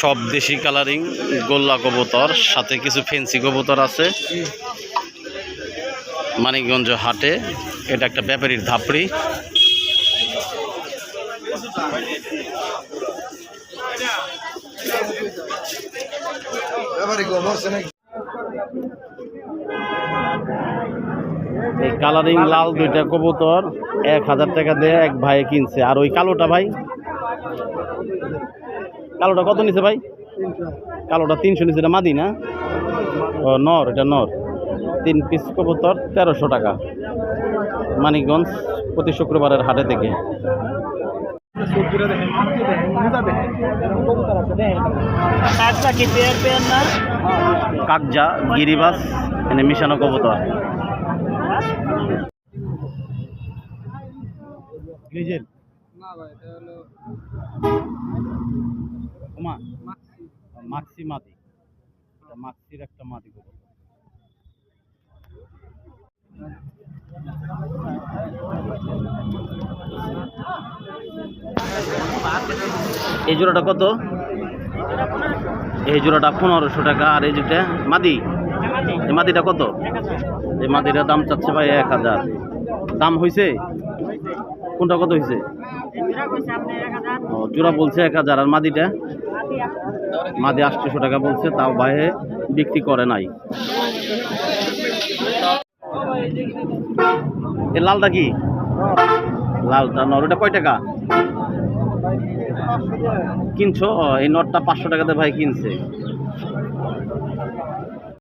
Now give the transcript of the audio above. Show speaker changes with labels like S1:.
S1: সব দেশি কালারিং গোল্লা কবুতর, সাথে কিছু ফেন্সি কবুতর আছে। মানিকগঞ্জ হাটে, এটা একটা ব্যাপারীর ধাপড়ি। এই কালারিং লাল দুইটা কবুতর, এক হাজার টাকা দিয়ে এক ভাই কিনছে। আর ওই কালোটা ভাই? কালোটা কত নিছে ভাই? কালোটা তিনশো নিছে, এটা মাদি না? ও, নর, এটা নর। তিন পিস কবুতর, তেরোশো টাকা। মানিকগঞ্জ প্রতি শুক্রবারের হাটে থেকে কাকজা, গিরিবাস, এনে মিশানো কবুতর। গ্রিজেল ওমা? মাক্সি মাদি। এটা মাক্সির একটা মাদি কবুতর এই জোড়াটা কত? এই জোড়াটা পনেরোশো টাকা আর এই যেটা মাদি? এই মাদিটা কত? এই মাদিটার দাম চাচ্ছে ভাই এক হাজার। দাম হয়েছে কোনটা কত হয়েছে জোড়া বলছে এক হাজার, আর মাদিটা? মাদি আটশোশো টাকা বলছে, তাও ভাইয়ে বিক্রি করে নাই। এ লালটা কি? লালটা নর ওটা কয় টাকা? কিনছো? এই নটটা পাঁচশো টাকাতে ভাই কিনছে।